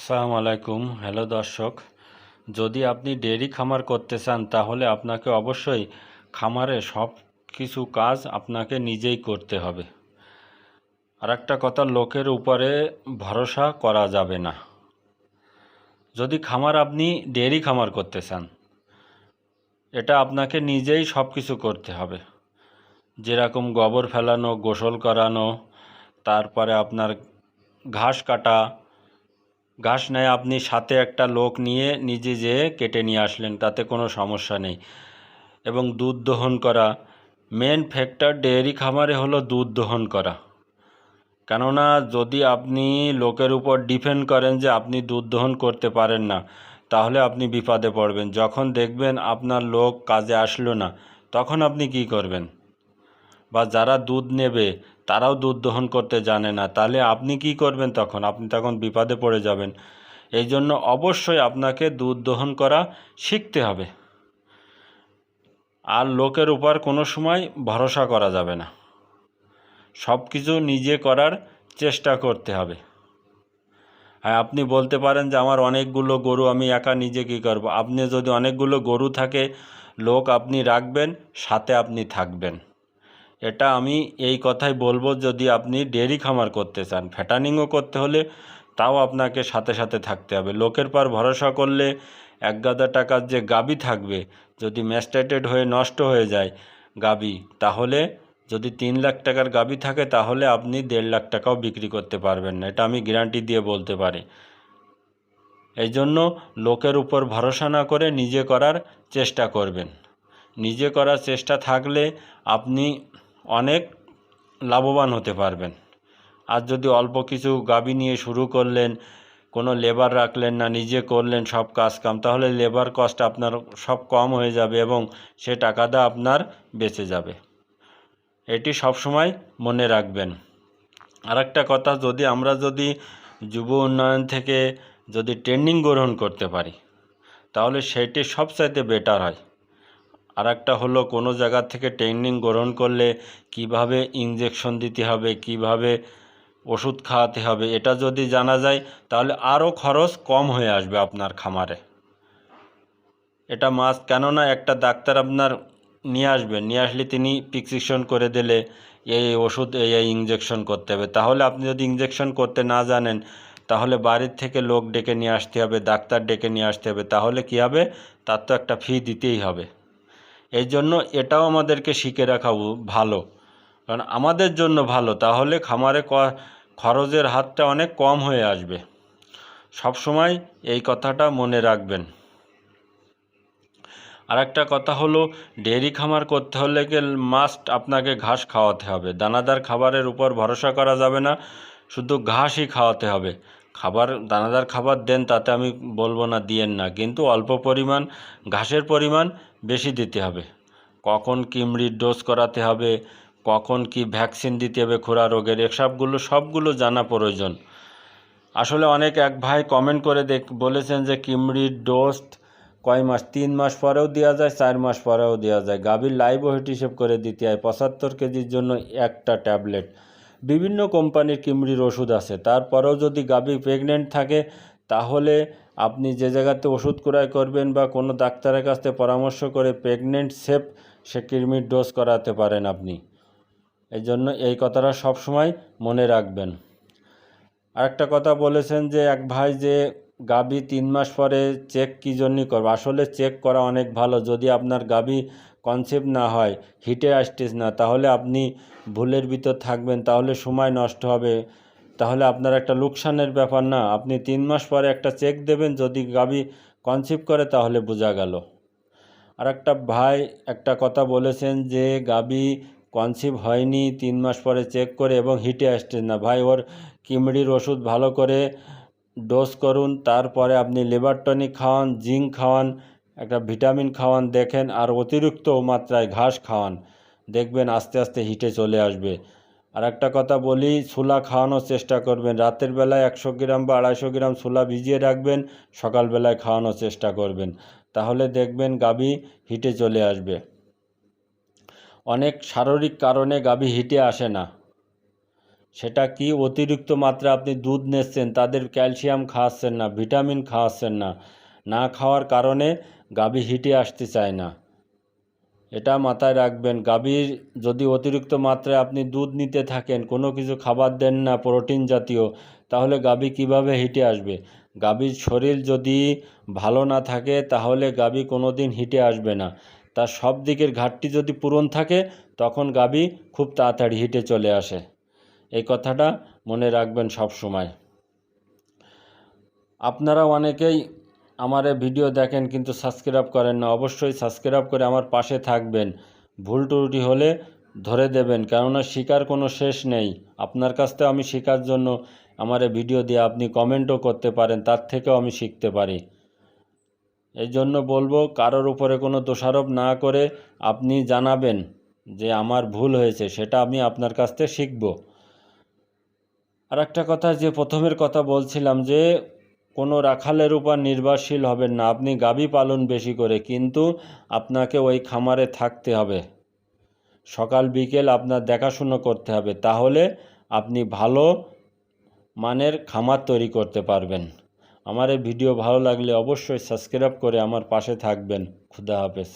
আসসালামু আলাইকুম। হ্যালো দর্শক, যদি আপনি ডেয়ারি খামার করতে চান, তাহলে আপনাকে অবশ্যই খামারে সব কিছু কাজ আপনাকে নিজেই করতে হবে। আর একটা কথা, লোকের উপরে ভরসা করা যাবে না। যদি খামার আপনি ডেয়ারি খামার করতে চান, এটা আপনাকে নিজেই সব কিছু করতে হবে। যেরকম গোবর ফেলানো, গোসল করানো, তারপরে আপনার ঘাস কাটা ঘাস নেয় আপনি সাথে একটা লোক নিয়ে নিজে যেয়ে কেটে নিয়ে আসলেন, তাতে কোনো সমস্যা নেই। এবং দুধ দহন করা মেন ফ্যাক্টর ডেয়ারি খামারে হলো দুধ দহন করা। কেননা যদি আপনি লোকের উপর ডিপেন্ড করেন যে আপনি দুধ দহন করতে পারেন না, তাহলে আপনি বিপদে পড়বেন। যখন দেখবেন আপনার লোক কাজে আসলো না, তখন আপনি কি করবেন? বা যারা দুধ নেবে তারাও দুধ দহন করতে জানে না। তাহলে আপনি কি করবেন তখন? আপনি তখন বিপদে পড়ে যাবেন। এই জন্য অবশ্যই আপনাকে দুধ দহন করা শিখতে হবে। আর লোকের উপর কোনো সময় ভরসা করা যাবে না। সব কিছু নিজে করার চেষ্টা করতে হবে। হ্যাঁ আপনি বলতে পারেন যে, আমার অনেকগুলো গরু, আমি একা নিজে কী করব? আপনি যদি অনেকগুলো গরু থাকে, লোক আপনি রাখবেন, সাথে আপনি থাকবেন। এটা আমি এই কথাই বলব যদি আপনি ডেয়ারি খামার করতে চান। ফ্যাটানিংও করতে হলে তাও আপনাকে সাথে সাথে থাকতে হবে। লোকের পর ভরসা করলে এক গাদা টাকার যে গাবি থাকবে, যদি ম্যাস্টেটেড হয়ে নষ্ট হয়ে যায় গাবি, তাহলে যদি তিন লাখ টাকার গাবি থাকে, তাহলে আপনি দেড় লাখ টাকাও বিক্রি করতে পারবেন না। এটা আমি গ্যারান্টি দিয়ে বলতে পারি। এই জন্য লোকের উপর ভরসা না করে নিজে করার চেষ্টা করবেন। নিজে করার চেষ্টা থাকলে আপনি অনেক লাভবান হতে পারবেন। আর যদি অল্প কিছু গাবি নিয়ে শুরু করলেন, কোনো লেবার রাখলেন না, নিজে করলেন সব কাজ কাম তাহলে লেবার কস্ট আপনার সব কম হয়ে যাবে এবং সে টাকাটা আপনার বেঁচে যাবে। এটি সবসময় মনে রাখবেন। আরেকটা কথা, যদি আমরা যদি যুব উন্নয়ন থেকে যদি ট্রেনিং গ্রহণ করতে পারি, তাহলে সেটি সবচাইতে বেটার হয়। আর একটা হলো, কোনো জায়গা থেকে ট্রেনিং গ্রহণ করলে কীভাবে ইঞ্জেকশন দিতে হবে, কীভাবে ওষুধ খাওয়াতে হবে, এটা যদি জানা যায়, তাহলে আরও খরচ কম হয়ে আসবে আপনার খামারে। এটা মাছ কেননা একটা ডাক্তার আপনার নিয়ে আসবেন নিয়ে আসলে তিনি প্রিসক্রিপশন করে দিলে এই ওষুধ, এই এই ইঞ্জেকশন করতে হবে। তাহলে আপনি যদি ইঞ্জেকশন করতে না জানেন, তাহলে বাড়ির থেকে লোক ডেকে নিয়ে আসতে হবে, ডাক্তার ডেকে নিয়ে আসতে হবে, তাহলে কী হবে? তার তো একটা ফি দিতেই হবে। এই জন্য এটাও আমাদেরকে শিখে রাখা ভালো। কারণ আমাদের জন্য ভালো, তাহলে খামারে খরচের হাতটা অনেক কম হয়ে আসবে। সব সময় এই কথাটা মনে রাখবেন। আর একটা কথা হলো, ডেয়ারি খামার করতে হলে মাস্ট আপনাকে ঘাস খাওয়াতে হবে। দানাদার খাবারের উপর ভরসা করা যাবে না, শুধু ঘাসই খাওয়াতে হবে। খাবার, দানাদার খাবার দেন, তাতে আমি বলব না, দিয়েন না। কিন্তু অল্প পরিমাণ, ঘাসের পরিমাণ বেশি দিতে হবে। কখন কিমড়ির ডোজ করাতে হবে, কখন কি ভ্যাকসিন দিতে হবে খোরা রোগের এসবগুলো সবগুলো জানা প্রয়োজন। আসলে অনেক এক ভাই কমেন্ট করে দেখ, বলেছেন যে কিমড়ির ডোজ কয় মাস, তিন মাস পরেও দেওয়া যায়, চার মাস পরেও দেওয়া যায়। গাভীর লাইভ ওয়েট হিসেব করে দিতে হয়, পঁচাত্তর কেজির জন্য একটা ট্যাবলেট। বিভিন্ন কোম্পানির কিমড়ির ওষুধ আছে, তারপরেও যদি গাভী প্রেগনেন্ট থাকে, তাহলে আপনি যে জায়গাতে ওষুধ ক্রয় করবেন বা কোনো ডাক্তারের কাছ থেকে পরামর্শ করে প্রেগনেন্ট সেফ সে কৃমির ডোজ করাতে পারেন আপনি। এই জন্য এই কথাটা সব সময় মনে রাখবেন। আরেকটা কথা বলেছেন যে এক ভাই যে গাবি তিন মাস পরে চেক কী জন্যই করবে? আসলে চেক করা অনেক ভালো। যদি আপনার গাবি কনসেপ্ট না হয় হিটে আসতেছ না, তাহলে আপনি ভুলের ভিতর থাকবেন, তাহলে সময় নষ্ট হবে। তাহলে আপনার একটা লোকসানের ব্যাপার না। আপনি তিন মাস পরে একটা চেক দেবেন, যদি গাবি কনসিভ করে তাহলে বোঝা গেল। আর একটা ভাই একটা কথা বলেছেন যে, গাবি কনসিভ হয়নি তিন মাস পরে চেক করে এবং হিটে আসছে না। ভাই, ওর কিমড়ির ওষুধ ভালো করে ডোজ করুন, তারপরে আপনি লিভার টনিক খাওয়ান জিঙ্ক খাওয়ান, একটা ভিটামিন খাওয়ান, দেখেন, আর অতিরিক্ত মাত্রায় ঘাস খাওয়ান। দেখবেন আস্তে আস্তে হিটে চলে আসবে। আর একটা কথা বলি, ছোলা খাওয়ানোর চেষ্টা করবেন। রাতের বেলায় একশো গ্রাম বা আড়াইশো গ্রাম ছোলা ভিজিয়ে রাখবেন, সকালবেলায় খাওয়ানোর চেষ্টা করবেন। তাহলে দেখবেন গাভী হিটে চলে আসবে। অনেক শারীরিক কারণে গাভী হিটে আসে না। সেটা কি অতিরিক্ত মাত্রা আপনি দুধ নিচ্ছেন, তাদের ক্যালসিয়াম খাওয়াচ্ছেন না, ভিটামিন খাওয়াচ্ছেন না না খাওয়ার কারণে গাভী হিটে আসতে চায় না। এটা মাথায় রাখবেন, গাভীর যদি অতিরিক্ত মাত্রায় আপনি দুধ নিতে থাকেন, কোনো কিছু খাবার দেন না, প্রোটিন জাতীয়, তাহলে গাভী কীভাবে হিটে আসবে? গাভীর শরীর যদি ভালো না থাকে, তাহলে গাভী কোনো দিন হিটে আসবে না। তার সব দিকের ঘাটতি যদি পূরণ থাকে, তখন গাভী খুব তাড়াতাড়ি হিটে চলে আসে। এই কথাটা মনে রাখবেন সব সময় আপনারা অনেকেই আমার ভিডিও দেখেন কিন্তু সাবস্ক্রাইব করেন না। অবশ্যই সাবস্ক্রাইব করে আমার পাশে থাকবেন। ভুল ত্রুটি হলে ধরে দেবেন, কেননা শেখার কোনো শেষ নেই। আপনার কাছ থেকে আমি শেখার জন্য আমার ভিডিও দিয়ে আপনি কমেন্টও করতে পারেন, তার থেকেও আমি শিখতে পারি। এই জন্য বলব, কারোর উপরে কোনো দোষারোপ না করে আপনি জানাবেন যে আমার ভুল হয়েছে, সেটা আমি আপনার কাছ থেকে শিখব। আর একটা কথা, যে প্রথমের কথা বলছিলাম যে কোনো রাখালের উপর নির্ভরশীল হবেন না। আপনি গাভী পালন বেশি করে, কিন্তু আপনাকে ওই খামারে থাকতে হবে। সকাল, বিকেল আপনার দেখাশুনো করতে হবে। তাহলে আপনি ভালো মানের খামার তৈরি করতে পারবেন। আমার এই ভিডিও ভালো লাগলে অবশ্যই সাবস্ক্রাইব করে আমার পাশে থাকবেন। খুদা হাফেজ।